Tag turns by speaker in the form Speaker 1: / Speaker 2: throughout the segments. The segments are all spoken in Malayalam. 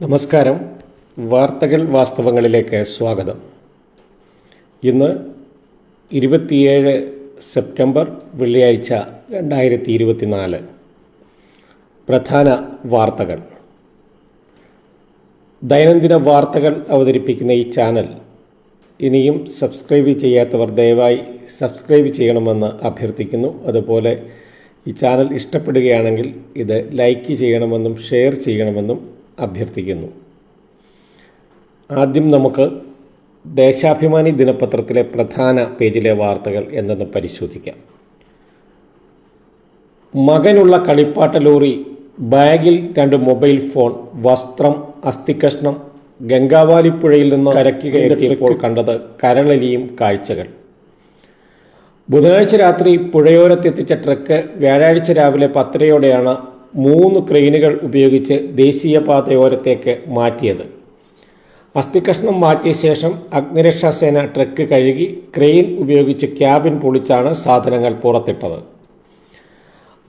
Speaker 1: നമസ്കാരം. വാർത്തകൾ വാസ്തവങ്ങളിലേക്ക് സ്വാഗതം. ഇന്ന് ഇരുപത്തിയേഴ് സെപ്റ്റംബർ വെള്ളിയാഴ്ച രണ്ടായിരത്തി ഇരുപത്തിനാല് പ്രധാന വാർത്തകൾ. ദൈനംദിന വാർത്തകൾ അവതരിപ്പിക്കുന്ന ഈ ചാനൽ ഇനിയും സബ്സ്ക്രൈബ് ചെയ്യാത്തവർ ദയവായി സബ്സ്ക്രൈബ് ചെയ്യണമെന്ന് അഭ്യർത്ഥിക്കുന്നു. അതുപോലെ ഈ ചാനൽ ഇഷ്ടപ്പെടുകയാണെങ്കിൽ ഇത് ലൈക്ക് ചെയ്യണമെന്നും ഷെയർ ചെയ്യണമെന്നും അഭ്യർത്ഥിക്കുന്നു. ആദ്യം നമുക്ക് ദേശാഭിമാനി ദിനപത്രത്തിലെ പ്രധാന പേജിലെ വാർത്തകൾ എന്തെന്ന് പരിശോധിക്കാം. മകനുള്ള കളിപ്പാട്ട ലോറി ബാഗിൽ രണ്ട് മൊബൈൽ ഫോൺ വസ്ത്രം അസ്ഥികഷ്ണം ഗംഗാവാലിപ്പുഴയിൽ നിന്ന് കരക്കി കയറ്റിയപ്പോൾ കണ്ടത് കരളലിയും കാഴ്ചകൾ. ബുധനാഴ്ച രാത്രി പുഴയോരത്തെത്തിച്ച ട്രക്ക് വ്യാഴാഴ്ച രാവിലെ പത്തരയോടെയാണ് മൂന്ന് ക്രെയിനുകൾ ഉപയോഗിച്ച് ദേശീയപാതയോരത്തേക്ക് മാറ്റിയത്. അസ്ഥികഷ്ണം മാറ്റിയ ശേഷം അഗ്നിരക്ഷാ സേന ട്രക്ക് കഴുകി ക്രെയിൻ ഉപയോഗിച്ച് ക്യാബിൻ പൊളിച്ചാണ് സാധനങ്ങൾ പുറത്തിട്ടത്.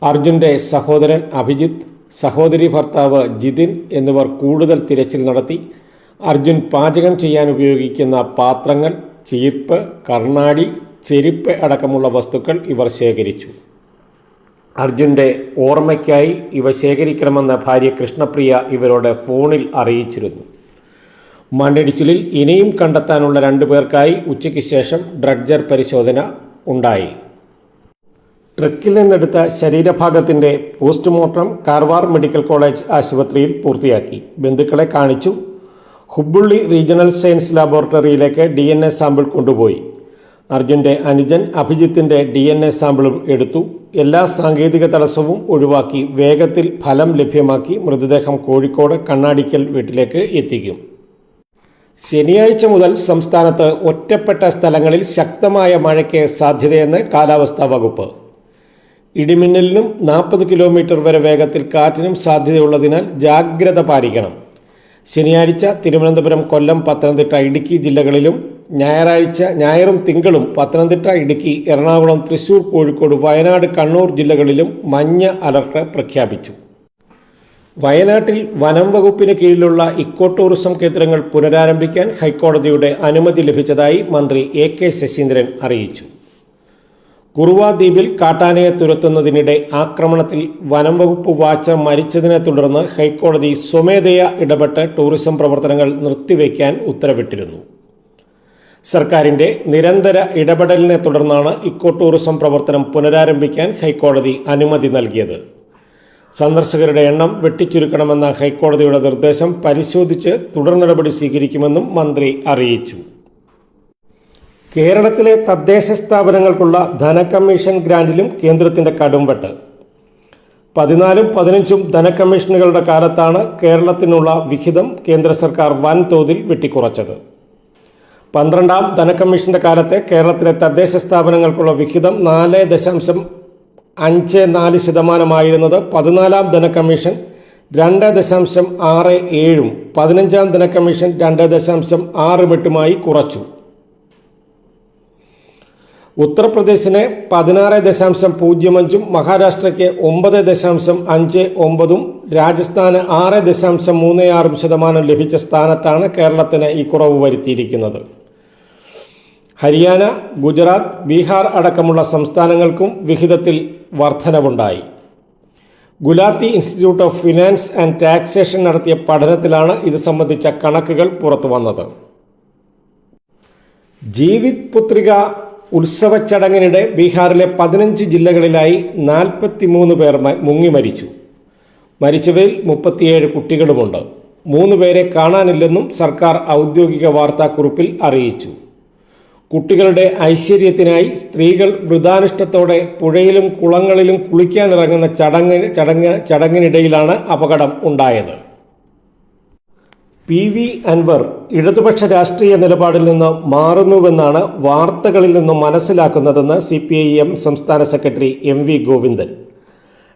Speaker 1: അർജുന്റെ സഹോദരൻ അഭിജിത്ത് സഹോദരി ഭർത്താവ് ജിതിൻ എന്നിവർ കൂടുതൽ തിരച്ചിൽ നടത്തി. അർജുൻ പാചകം ചെയ്യാൻ ഉപയോഗിക്കുന്ന പാത്രങ്ങൾ ചീപ്പ് കർണാടി ചെരുപ്പ് അടക്കമുള്ള വസ്തുക്കൾ ഇവർ ശേഖരിച്ചു. അർജുന്റെ ഓർമ്മയ്ക്കായി ഇവ ശേഖരിക്കണമെന്ന ഭാര്യ കൃഷ്ണപ്രിയ ഇവരോട് ഫോണിൽ അറിയിച്ചിരുന്നു. മണ്ണിടിച്ചിലിൽ ഇനിയും കണ്ടെത്താനുള്ള രണ്ടു പേർക്കായി ഉച്ചയ്ക്ക് ശേഷം ഡ്രഗ്ജർ പരിശോധന ഉണ്ടായി. ട്രക്കിൽ നിന്നെടുത്ത ശരീരഭാഗത്തിന്റെ പോസ്റ്റ്മോർട്ടം കാർവാർ മെഡിക്കൽ കോളേജ് ആശുപത്രിയിൽ പൂർത്തിയാക്കി. ബന്ധുക്കളെ കാണിച്ചു. ഹുബുള്ളി റീജിയണൽ സയൻസ് ലാബോറട്ടറിയിലേക്ക് ഡി സാമ്പിൾ കൊണ്ടുപോയി. അർജുന്റെ അനുജൻ അഭിജിത്തിന്റെ ഡി സാമ്പിളും എടുത്തു. എല്ലാ സാങ്കേതിക തടസ്സവും ഒഴിവാക്കി വേഗത്തിൽ ഫലം ലഭ്യമാക്കി മൃതദേഹം കോഴിക്കോട് കണ്ണാടിക്കൽ വീട്ടിലേക്ക് എത്തിക്കും. ശനിയാഴ്ച മുതൽ സംസ്ഥാനത്ത് ഒറ്റപ്പെട്ട സ്ഥലങ്ങളിൽ ശക്തമായ മഴയ്ക്ക് സാധ്യതയെന്ന് കാലാവസ്ഥാ വകുപ്പ്. ഇടിമിന്നലിനും നാൽപ്പത് കിലോമീറ്റർ വരെ വേഗത്തിൽ കാറ്റിനും സാധ്യതയുള്ളതിനാൽ ജാഗ്രത പാലിക്കണം. ശനിയാഴ്ച തിരുവനന്തപുരം കൊല്ലം പത്തനംതിട്ട ഇടുക്കി ജില്ലകളിലും ഞായറാഴ്ച ഞായറും തിങ്കളും പത്തനംതിട്ട ഇടുക്കി എറണാകുളം തൃശൂർ കോഴിക്കോട് വയനാട് കണ്ണൂർ ജില്ലകളിലും മഞ്ഞ അലർട്ട് പ്രഖ്യാപിച്ചു. വയനാട്ടിൽ വനം വകുപ്പിന് കീഴിലുള്ള ഇക്കോ ടൂറിസം കേന്ദ്രങ്ങൾ പുനരാരംഭിക്കാൻ ഹൈക്കോടതിയുടെ അനുമതി ലഭിച്ചതായി മന്ത്രി എ കെ ശശീന്ദ്രൻ അറിയിച്ചു. കുറുവ ദ്വീപിൽ കാട്ടാനയെ തുരത്തുന്നതിനിടെ ആക്രമണത്തിൽ വനം വകുപ്പ് വാച്ചർ മരിച്ചതിനെ തുടർന്ന് ഹൈക്കോടതി സ്വമേധയാ ഇടപെട്ട് ടൂറിസം പ്രവർത്തനങ്ങൾ നിർത്തിവെക്കാൻ ഉത്തരവിട്ടിരുന്നു. സർക്കാരിന്റെ നിരന്തര ഇടപെടലിനെ തുടർന്നാണ് ഇക്കോ ടൂറിസം പ്രവർത്തനം പുനരാരംഭിക്കാൻ ഹൈക്കോടതി അനുമതി നൽകിയത്. സന്ദർശകരുടെ എണ്ണം വെട്ടിച്ചുരുക്കണമെന്ന ഹൈക്കോടതിയുടെ നിർദ്ദേശം പരിശോധിച്ച് തുടർ നടപടി സ്വീകരിക്കുമെന്നും മന്ത്രി അറിയിച്ചു. കേരളത്തിലെ തദ്ദേശ സ്ഥാപനങ്ങൾക്കുള്ള ധനകമ്മീഷൻ ഗ്രാന്റിലും കേന്ദ്രത്തിന്റെ കടുംവെട്ട്. പതിനാലും പതിനഞ്ചും ധനകമ്മീഷനുകളുടെ കാലത്താണ് കേരളത്തിനുള്ള വിഹിതം കേന്ദ്ര സർക്കാർ വൻതോതിൽ വെട്ടിക്കുറച്ചത്. പന്ത്രണ്ടാം ധനക്കമ്മീഷന്റെ കാലത്തെ കേരളത്തിലെ തദ്ദേശ സ്ഥാപനങ്ങൾക്കുള്ള വിഹിതം നാല് ദശാംശം അഞ്ച് നാല് ശതമാനമായിരുന്നത് പതിനാലാം ധനക്കമ്മീഷൻ രണ്ട് ദശാംശം ആറ് ഏഴും പതിനഞ്ചാം ധനക്കമ്മീഷൻ രണ്ട് ദശാംശം ആറും എട്ടുമായി കുറച്ചു. ഉത്തർപ്രദേശിന് പതിനാറ് ദശാംശം പൂജ്യം അഞ്ചും മഹാരാഷ്ട്രയ്ക്ക് ഒമ്പത് ദശാംശം അഞ്ച് ഒമ്പതും രാജസ്ഥാന് ആറ് ദശാംശം മൂന്ന് ആറും ശതമാനം ലഭിച്ച സ്ഥാനത്താണ് കേരളത്തിന് ഈ കുറവ് വരുത്തിയിരിക്കുന്നത്. ഹരിയാന ഗുജറാത്ത് ബീഹാർ അടക്കമുള്ള സംസ്ഥാനങ്ങൾക്കും വിഹിതത്തിൽ വർധനവുണ്ടായി. Gulati institute of finance and taxation നടത്തിയ പഠനത്തിലാണ് ഇത് സംബന്ധിച്ച കണക്കുകൾ പുറത്തുവന്നത്. ജീവിത് പുത്രിക ഉത്സവ ചടങ്ങിനിടെ ബീഹാറിലെ പതിനഞ്ച് ജില്ലകളിലായി നാൽപ്പത്തിമൂന്ന് പേർ മുങ്ങി മരിച്ചു. മരിച്ചവരിൽ മുപ്പത്തിയേഴ് കുട്ടികളുമുണ്ട്. മൂന്ന് പേരെ കാണാനില്ലെന്നും സർക്കാർ ഔദ്യോഗിക വാർത്താക്കുറിപ്പിൽ അറിയിച്ചു. കുട്ടികളുടെ ഐശ്വര്യത്തിനായി സ്ത്രീകൾ വൃതാനിഷ്ടത്തോടെ പുഴയിലും കുളങ്ങളിലും കുളിക്കാനിറങ്ങുന്ന ചടങ്ങ് ചടങ്ങ് ചടങ്ങിനിടയിലാണ് അപകടം ഉണ്ടായത്. പി വി അൻവർ ഇടതുപക്ഷ രാഷ്ട്രീയ നിലപാടിൽ നിന്ന് മാറുന്നുവെന്നാണ് വാർത്തകളിൽ നിന്നും മനസ്സിലാക്കുന്നതെന്ന് സി പി ഐ എം സംസ്ഥാന secretary M V Govindan.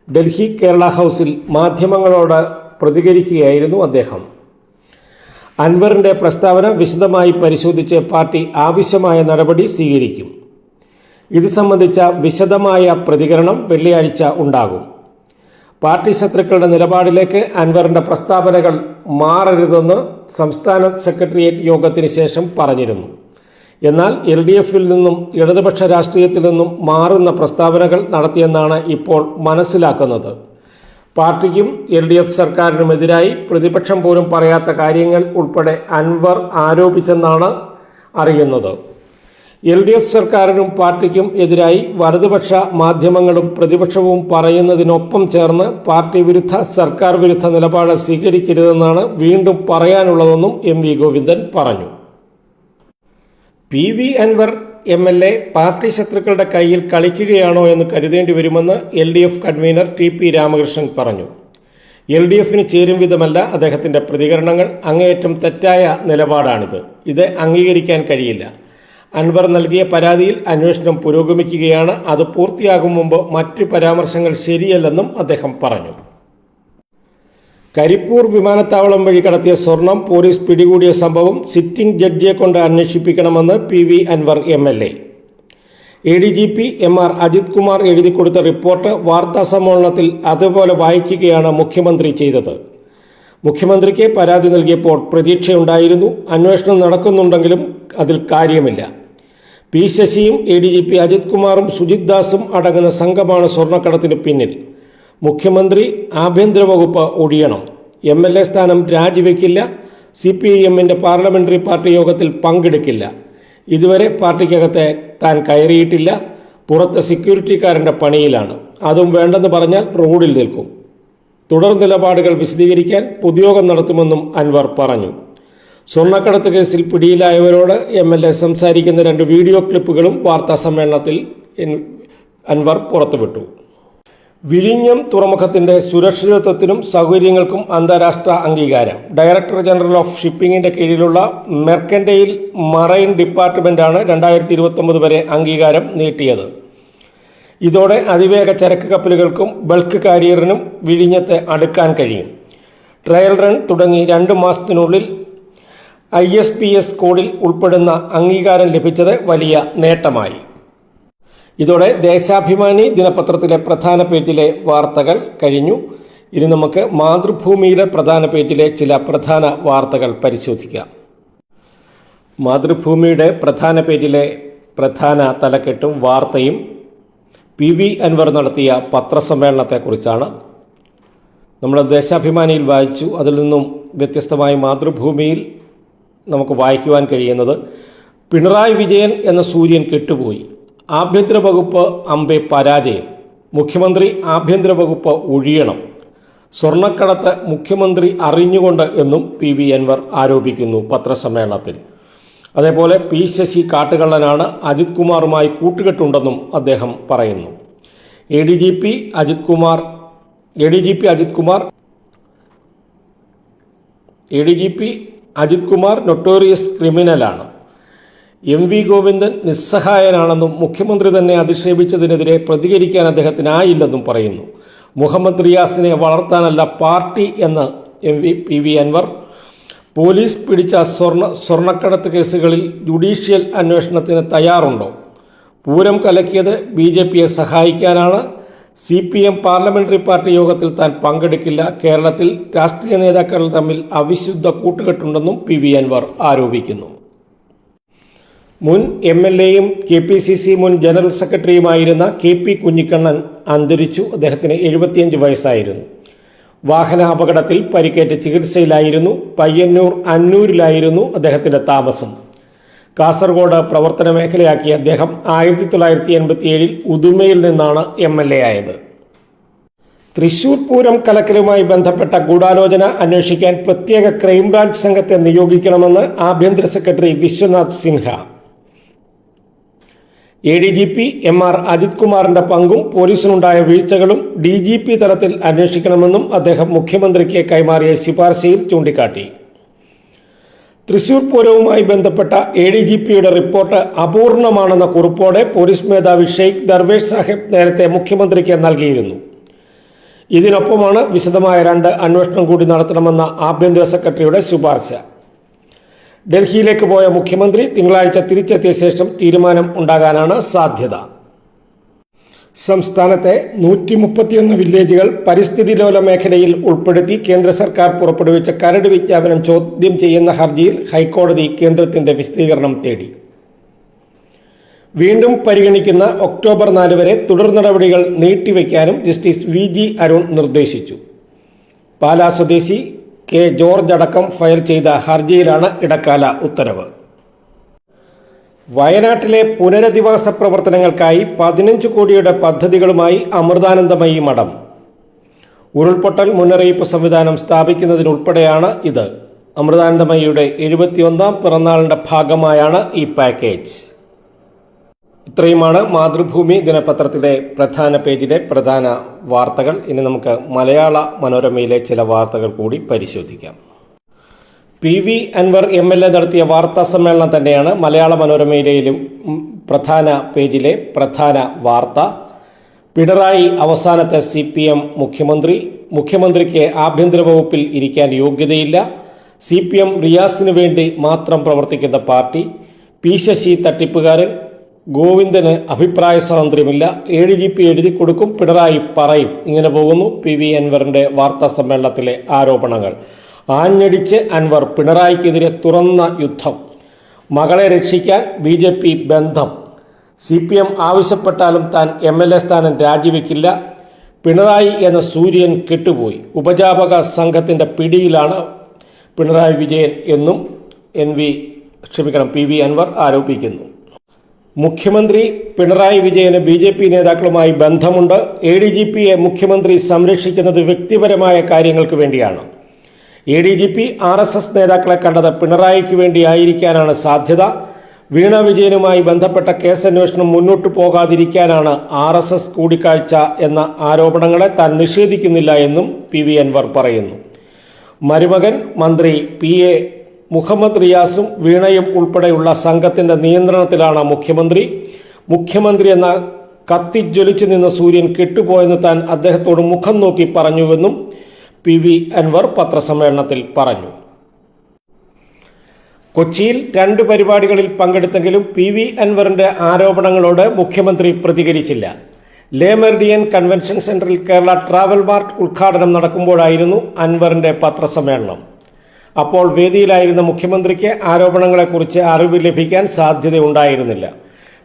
Speaker 1: Delhi Kerala ഹൗസിൽ മാധ്യമങ്ങളോട് പ്രതികരിക്കുകയായിരുന്നു അദ്ദേഹം. അൻവറിന്റെ പ്രസ്താവന വിശദമായി പരിശോധിച്ച് പാർട്ടി ആവശ്യമായ നടപടി സ്വീകരിക്കും. ഇത് സംബന്ധിച്ച വിശദമായ പ്രതികരണം വെള്ളിയാഴ്ച ഉണ്ടാകും. പാർട്ടി ശത്രുക്കളുടെ നിലപാടിലേക്ക് അൻവറിന്റെ പ്രസ്താവനകൾ മാറരുതെന്ന് സംസ്ഥാന സെക്രട്ടേറിയറ്റ് യോഗത്തിന് ശേഷം പറഞ്ഞിരുന്നു. എന്നാൽ എൽ ഡി എഫിൽ നിന്നും ഇടതുപക്ഷ രാഷ്ട്രീയത്തിൽ നിന്നും മാറുന്ന പ്രസ്താവനകൾ നടത്തിയെന്നാണ് ഇപ്പോൾ മനസ്സിലാക്കുന്നത്. പാർട്ടിക്കും എൽ ഡി എഫ് സർക്കാരിനുമെതിരായി പ്രതിപക്ഷം പോലും പറയാത്ത കാര്യങ്ങൾ ഉൾപ്പെടെ അൻവർ ആരോപിച്ചെന്നാണ് അറിയുന്നത്. എൽ ഡി എഫ് സർക്കാരിനും പാർട്ടിക്കും എതിരായി വലതുപക്ഷ മാധ്യമങ്ങളും പ്രതിപക്ഷവും പറയുന്നതിനൊപ്പം ചേർന്ന് പാർട്ടി വിരുദ്ധ സർക്കാർ വിരുദ്ധ നിലപാട് സ്വീകരിക്കരുതെന്നാണ് വീണ്ടും പറയാനുള്ളതെന്നും എം വി ഗോവിന്ദൻ പറഞ്ഞു. P V Anwar M L A party ശത്രുക്കളുടെ കയ്യിൽ കളിക്കുകയാണോ എന്ന് കരുതേണ്ടി വരുമെന്ന് L D F convener T P Ramakrishnan പറഞ്ഞു. എൽ ഡി എഫിന് ചേരും വിധമല്ല അദ്ദേഹത്തിന്റെ പ്രതികരണങ്ങൾ. അങ്ങേയറ്റം തെറ്റായ നിലപാടാണിത്. ഇത് അംഗീകരിക്കാൻ കഴിയില്ല. അൻവർ നൽകിയ പരാതിയിൽ അന്വേഷണം പുരോഗമിക്കുകയാണ്. അത് പൂർത്തിയാകും മുമ്പ് മറ്റു പരാമർശങ്ങൾ ശരിയല്ലെന്നും അദ്ദേഹം പറഞ്ഞു. കരിപ്പൂർ വിമാനത്താവളം വഴി കടത്തിയ സ്വർണം പോലീസ് പിടികൂടിയ സംഭവം സിറ്റിംഗ് ജഡ്ജിയെ കൊണ്ട് അന്വേഷിപ്പിക്കണമെന്ന് P V Anwar M L A. A D G P M R Ajith Kumar എഴുതി കൊടുത്ത റിപ്പോർട്ട് വാർത്താ സമ്മേളനത്തിൽ അതുപോലെ വായിക്കുകയാണ് മുഖ്യമന്ത്രി ചെയ്തത്. മുഖ്യമന്ത്രിക്ക് പരാതി നൽകിയപ്പോൾ പ്രതീക്ഷയുണ്ടായിരുന്നു. അന്വേഷണം നടക്കുന്നുണ്ടെങ്കിലും അതിൽ കാര്യമില്ല. P ശശിയും A D G P Ajith കുമാറും സുജിത് ദാസും അടങ്ങുന്ന സംഘമാണ് സ്വർണക്കടത്തിന് പിന്നിൽ. മുഖ്യമന്ത്രി ആഭ്യന്തര വകുപ്പ് ഒഴിയണം. എം എൽ എ സ്ഥാനം രാജിവെക്കില്ല. സി പി ഐ എമ്മിന്റെ പാർലമെന്ററി പാർട്ടി യോഗത്തിൽ പങ്കെടുക്കില്ല. ഇതുവരെ പാർട്ടിക്കകത്ത് താൻ കയറിയിട്ടില്ല. പുറത്ത് സെക്യൂരിറ്റിക്കാരന്റെ പണിയിലാണ്. അതും വേണ്ടെന്ന് പറഞ്ഞാൽ റോഡിൽ നിൽക്കും. തുടർ നിലപാടുകൾ വിശദീകരിക്കാൻ പൊതുയോഗം നടത്തുമെന്നും അൻവർ പറഞ്ഞു. സ്വർണക്കടത്ത് കേസിൽ പിടിയിലായവരോട് എം എൽ എ സംസാരിക്കുന്ന രണ്ട് വീഡിയോ ക്ലിപ്പുകളും വാർത്താ സമ്മേളനത്തിൽ അൻവർ പുറത്തുവിട്ടു. വിഴിഞ്ഞം തുറമുഖത്തിന്റെ സുരക്ഷിതത്വത്തിനും സൗകര്യങ്ങൾക്കും അന്താരാഷ്ട്ര അംഗീകാരം. ഡയറക്ടർ ജനറൽ ഓഫ് ഷിപ്പിംഗിന്റെ കീഴിലുള്ള മെർക്കൻഡയിൽ മറൈൻ ഡിപ്പാർട്ട്മെന്റാണ് രണ്ടായിരത്തി ഇരുപത്തൊമ്പത് വരെ അംഗീകാരം നീട്ടിയത്. ഇതോടെ അതിവേഗ ചരക്ക് കപ്പലുകൾക്കും ബൾക്ക് കാരിയറിനും വിഴിഞ്ഞത്തെ അടുക്കാൻ കഴിയും. ട്രയൽ റൺ തുടങ്ങി രണ്ട് മാസത്തിനുള്ളിൽ ഐ എസ് പി എസ് കോഡിൽ ഉൾപ്പെടുന്ന അംഗീകാരം ലഭിച്ചത് വലിയ നേട്ടമായി. ഇതോടെ ദേശാഭിമാനി ദിനപത്രത്തിലെ പ്രധാന പേജിലെ വാർത്തകൾ കഴിഞ്ഞു. ഇനി നമുക്ക് മാതൃഭൂമിയുടെ പ്രധാന പേജിലെ ചില പ്രധാന വാർത്തകൾ പരിശോധിക്കാം. മാതൃഭൂമിയുടെ പ്രധാന പേജിലെ പ്രധാന തലക്കെട്ടും വാർത്തയും പി വി അൻവർ നടത്തിയ പത്രസമ്മേളനത്തെക്കുറിച്ചാണ്. നമ്മൾ ദേശാഭിമാനിയിൽ വായിച്ചു. അതിൽ നിന്നും വ്യത്യസ്തമായി മാതൃഭൂമിയിൽ നമുക്ക് വായിക്കുവാൻ കഴിയുന്നത് പിണറായി വിജയൻ എന്ന സൂര്യൻ കെട്ടുപോയി. ആഭ്യന്തര വകുപ്പ് അമ്പെ പരാജയം. മുഖ്യമന്ത്രി ആഭ്യന്തര വകുപ്പ് ഒഴിയണം. സ്വർണക്കടത്ത് മുഖ്യമന്ത്രി അറിഞ്ഞുകൊണ്ട് എന്നും പി വി അൻവർ ആരോപിക്കുന്നു പത്രസമ്മേളനത്തിൽ. അതേപോലെ പി ശശി കാട്ടുകള്ളനാണ് അജിത് കുമാറുമായി കൂട്ടുകെട്ടുണ്ടെന്നും അദ്ദേഹം പറയുന്നു. A D G P Ajith Kumar A D G P Ajith Kumar A D G P Ajith Kumar notorious ക്രിമിനലാണ് M V Govindan നിസ്സഹായനാണെന്നും മുഖ്യമന്ത്രി തന്നെ അധിക്ഷേപിച്ചതിനെതിരെ പ്രതികരിക്കാൻ അദ്ദേഹത്തിനായില്ലെന്നും പറയുന്നു. മുഹമ്മദ് റിയാസിനെ വളർത്താനല്ല പാർട്ടി എന്ന് M V P V Anwar. Police പിടിച്ച സ്വർണ സ്വർണക്കടത്ത് കേസുകളിൽ ജുഡീഷ്യൽ അന്വേഷണത്തിന് തയ്യാറുണ്ടോ? പൂരം കലക്കിയത് ബി ജെ പിയെ സഹായിക്കാനാണ്. C P M parliamentary party യോഗത്തിൽ താൻ പങ്കെടുക്കില്ല. കേരളത്തിൽ രാഷ്ട്രീയ നേതാക്കൾ തമ്മിൽ അവിശുദ്ധ കൂട്ടുകെട്ടുണ്ടെന്നും പി വി അൻവർ ആരോപിക്കുന്നു. മുൻ എം എൽ എയും കെ പി സി സി മുൻ ജനറൽ സെക്രട്ടറിയുമായിരുന്ന കെ പി കുഞ്ഞിക്കണ്ണൻ അന്തരിച്ചു. അദ്ദേഹത്തിന് എഴുപത്തിയഞ്ച് വയസ്സായിരുന്നു. വാഹന അപകടത്തിൽ പരിക്കേറ്റ് ചികിത്സയിലായിരുന്നു. പയ്യന്നൂർ അന്നൂരിലായിരുന്നു അദ്ദേഹത്തിന്റെ താമസം. കാസർഗോഡ് പ്രവർത്തന മേഖലയാക്കിയ അദ്ദേഹം ആയിരത്തി തൊള്ളായിരത്തി എൺപത്തിയേഴിൽ ഉദുമയിൽ നിന്നാണ് എം എൽ എ ആയത്. തൃശൂർ പൂരം കലക്കലുമായി ബന്ധപ്പെട്ട ഗൂഢാലോചന അന്വേഷിക്കാൻ പ്രത്യേക ക്രൈംബ്രാഞ്ച് സംഘത്തെ നിയോഗിക്കണമെന്ന് ആഭ്യന്തര secretary Viswanath Sinha A D G P M R Ajith കുമാറിന്റെ പങ്കും പോലീസിനുണ്ടായ വീഴ്ചകളും ഡി ജി പി തലത്തിൽ അന്വേഷിക്കണമെന്നും അദ്ദേഹം മുഖ്യമന്ത്രിക്ക് കൈമാറിയ ശുപാർശയിൽ ചൂണ്ടിക്കാട്ടി. തൃശൂർ പൂരവുമായി ബന്ധപ്പെട്ട എ ഡി ജി പിയുടെ റിപ്പോർട്ട് അപൂർണമാണെന്ന കുറിപ്പോടെ പോലീസ് മേധാവി ഷെയ്ഖ് ദർവേഷ് സാഹിബ് നേരത്തെ മുഖ്യമന്ത്രിക്ക് നൽകിയിരുന്നു. ഇതിനൊപ്പമാണ് വിശദമായ രണ്ട് അന്വേഷണം കൂടി നടത്തണമെന്ന ആഭ്യന്തര സെക്രട്ടറിയുടെ ശുപാർശ. ഡൽഹിയിലേക്ക് പോയ മുഖ്യമന്ത്രി തിങ്കളാഴ്ച തിരിച്ചെത്തിയ ശേഷം തീരുമാനം ഉണ്ടാകാനാണ് സാധ്യത. സംസ്ഥാനത്തെ നൂറ്റി മുപ്പത്തിയൊന്ന് വില്ലേജുകൾ പരിസ്ഥിതി ലോല മേഖലയിൽ ഉൾപ്പെടുത്തി കേന്ദ്ര സർക്കാർ പുറപ്പെടുവിച്ച കരട് വിജ്ഞാപനം ചോദ്യം ചെയ്യുന്ന ഹർജിയിൽ ഹൈക്കോടതി കേന്ദ്രത്തിന്റെ വിശദീകരണം തേടി. വീണ്ടും പരിഗണിക്കുന്ന ഒക്ടോബർ നാല് വരെ തുടർ നടപടികൾ നീട്ടിവെക്കാനും ജസ്റ്റിസ് വി ജി അരുൺ നിർദ്ദേശിച്ചു. പാലാ സ്വദേശി കെ ജോർജ് അടക്കം ഫയൽ ചെയ്ത ഹർജിയിലാണ് ഇടക്കാല ഉത്തരവ്. വയനാട്ടിലെ പുനരധിവാസ പ്രവർത്തനങ്ങൾക്കായി പതിനഞ്ച് കോടിയുടെ പദ്ധതികളുമായി അമൃതാനന്ദമയി മഠം. ഉരുൾപൊട്ടൽ മുന്നറിയിപ്പ് സംവിധാനം സ്ഥാപിക്കുന്നതിനുൾപ്പെടെയാണ് ഇത്. അമൃതാനന്ദമയിയുടെ എഴുപത്തിയൊന്നാം പിറന്നാളിന്റെ ഭാഗമായാണ് ഈ പാക്കേജ്. ഇത്രയുമാണ് മാതൃഭൂമി ദിനപത്രത്തിലെ പ്രധാന പേജിലെ പ്രധാന വാർത്തകൾ. ഇനി നമുക്ക് മലയാള മനോരമയിലെ ചില വാർത്തകൾ കൂടി പരിശോധിക്കാം. P V Anwar M L A നടത്തിയ വാർത്താ സമ്മേളനം തന്നെയാണ് മലയാള മനോരമയിലെയും പ്രധാന പേജിലെ പ്രധാന വാർത്ത. പിണറായി അവസാനത്തെ സി പി എം മുഖ്യമന്ത്രി. മുഖ്യമന്ത്രിക്ക് ആഭ്യന്തര വകുപ്പിൽ ഇരിക്കാൻ യോഗ്യതയില്ല. സി പി എം റിയാസിനു വേണ്ടി മാത്രം പ്രവർത്തിക്കുന്ന പാർട്ടി. പി ശശി തട്ടിപ്പുകാരൻ. ഗോവിന്ദന് അഭിപ്രായ സ്വാതന്ത്ര്യമില്ല. എ ഡി ജി പി എഴുതി കൊടുക്കും പിണറായി പറയും. ഇങ്ങനെ പോകുന്നു പി വി അൻവറിന്റെ വാർത്താ സമ്മേളനത്തിലെ ആരോപണങ്ങൾ. ആഞ്ഞടിച്ച് അൻവർ പിണറായിക്കെതിരെ തുറന്ന യുദ്ധം. മകളെ രക്ഷിക്കാൻ ബി ജെ പി ബന്ധം. സി പി എം ആവശ്യപ്പെട്ടാലും താൻ എം എൽ എ സ്ഥാനം രാജിവെക്കില്ല. പിണറായി എന്ന സൂര്യൻ കെട്ടുപോയി. ഉപജാപക സംഘത്തിന്റെ പിടിയിലാണ് പിണറായി വിജയൻ എന്നും എൻ വി ക്ഷമിക്കണം പി വി അൻവർ ആരോപിക്കുന്നു. മുഖ്യമന്ത്രി പിണറായി വിജയന് ബി ജെ പി നേതാക്കളുമായി ബന്ധമുണ്ട്. എ ഡി ജി പിയെ മുഖ്യമന്ത്രി സംരക്ഷിക്കുന്നത് വ്യക്തിപരമായ കാര്യങ്ങൾക്ക് വേണ്ടിയാണ്. A D G P R S S നേതാക്കളെ കണ്ടത് പിണറായിക്ക് വേണ്ടിയായിരിക്കാനാണ് സാധ്യത. വീണ വിജയനുമായി ബന്ധപ്പെട്ട കേസന്വേഷണം മുന്നോട്ടു പോകാതിരിക്കാനാണ് ആർ എസ് എസ് കൂടിക്കാഴ്ച എന്ന ആരോപണങ്ങളെ താൻ നിഷേധിക്കുന്നില്ല എന്നും പി വി അൻവർ പറയുന്നു. മരുമകൻ മന്ത്രി പി എ മുഹമ്മദ് റിയാസും വീണയും ഉൾപ്പെടെയുള്ള സംഘത്തിന്റെ നിയന്ത്രണത്തിലാണ് മുഖ്യമന്ത്രി. മുഖ്യമന്ത്രി എന്ന കത്തിജ്വലിച്ചു നിന്ന സൂര്യൻ കെട്ടുപോയെന്ന് താൻ അദ്ദേഹത്തോട് മുഖം നോക്കി പറഞ്ഞുവെന്നും പി വി അൻവർ പത്രസമ്മേളനത്തിൽ പറഞ്ഞു. കൊച്ചിയിൽ രണ്ട് പരിപാടികളിൽ പങ്കെടുത്തെങ്കിലും പി വി അൻവറിന്റെ ആരോപണങ്ങളോട് മുഖ്യമന്ത്രി പ്രതികരിച്ചില്ല. ലേ മെറിഡിയൻ കൺവെൻഷൻ സെന്ററിൽ കേരള ട്രാവൽ മാർട്ട് ഉദ്ഘാടനം നടക്കുമ്പോഴായിരുന്നു അൻവറിന്റെ പത്രസമ്മേളനം. അപ്പോൾ വേദിയിലായിരുന്ന മുഖ്യമന്ത്രിക്ക് ആരോപണങ്ങളെക്കുറിച്ച് അറിവ് ലഭിക്കാൻ സാധ്യതയുണ്ടായിരുന്നില്ല.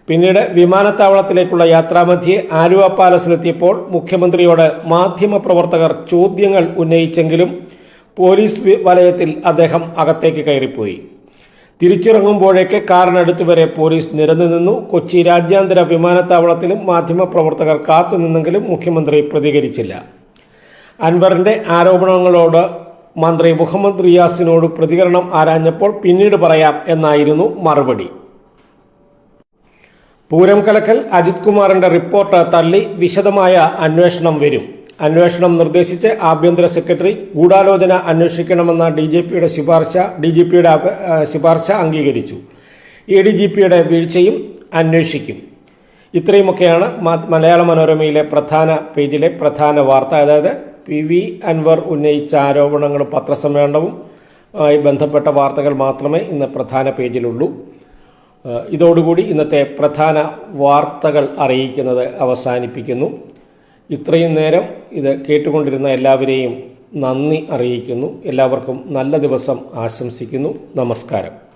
Speaker 1: പിന്നീട് വിമാനത്താവളത്തിലേക്കുള്ള യാത്രാമധ്യേ ആലുവ പാലസിലെത്തിയപ്പോൾ മുഖ്യമന്ത്രിയോട് മാധ്യമപ്രവർത്തകർ ചോദ്യങ്ങൾ ഉന്നയിച്ചെങ്കിലും പോലീസ് വലയത്തിൽ അദ്ദേഹം അകത്തേക്ക് കയറിപ്പോയി. തിരിച്ചിറങ്ങുമ്പോഴേക്ക് കാറിനടുത്ത് വരെ പോലീസ് നിരന്നു നിന്നു. കൊച്ചി രാജ്യാന്തര വിമാനത്താവളത്തിലും മാധ്യമപ്രവർത്തകർ കാത്തുനിന്നെങ്കിലും മുഖ്യമന്ത്രി പ്രതികരിച്ചില്ല. അൻവറിന്റെ ആരോപണങ്ങളോട് മന്ത്രി മുഹമ്മദ് റിയാസിനോട് പ്രതികരണം ആരാഞ്ഞപ്പോൾ പിന്നീട് പറയാം എന്നായിരുന്നു മറുപടി. പൂരം കലക്കൽ അജിത് കുമാറിന്റെ റിപ്പോർട്ട് തള്ളി വിശദമായ അന്വേഷണം വരും. അന്വേഷണം നിർദ്ദേശിച്ച് ആഭ്യന്തര സെക്രട്ടറി ഗൂഢാലോചന അന്വേഷിക്കണമെന്ന ഡി ജി പിയുടെ ശുപാർശ ഡി ജി പിയുടെ ശുപാർശ അംഗീകരിച്ചു. എ ഡി ജി പിയുടെ വീഴ്ചയും അന്വേഷിക്കും. ഇത്രയുമൊക്കെയാണ് മലയാള മനോരമയിലെ പ്രധാന പേജിലെ പ്രധാന വാർത്ത. അതായത് പി വി അൻവർ ഉന്നയിച്ച ആരോപണങ്ങളും പത്രസമ്മേളനവും ആയി ബന്ധപ്പെട്ട വാർത്തകൾ മാത്രമേ ഇന്ന് പ്രധാന പേജിലുള്ളൂ. ഇതോടുകൂടി ഇന്നത്തെ പ്രധാന വാർത്തകൾ അറിയിക്കുന്നത് അവസാനിപ്പിക്കുന്നു. ഇത്രയും നേരം ഇത് കേട്ടുകൊണ്ടിരുന്ന എല്ലാവരെയും നന്ദി അറിയിക്കുന്നു. എല്ലാവർക്കും നല്ല ദിവസം ആശംസിക്കുന്നു. നമസ്കാരം.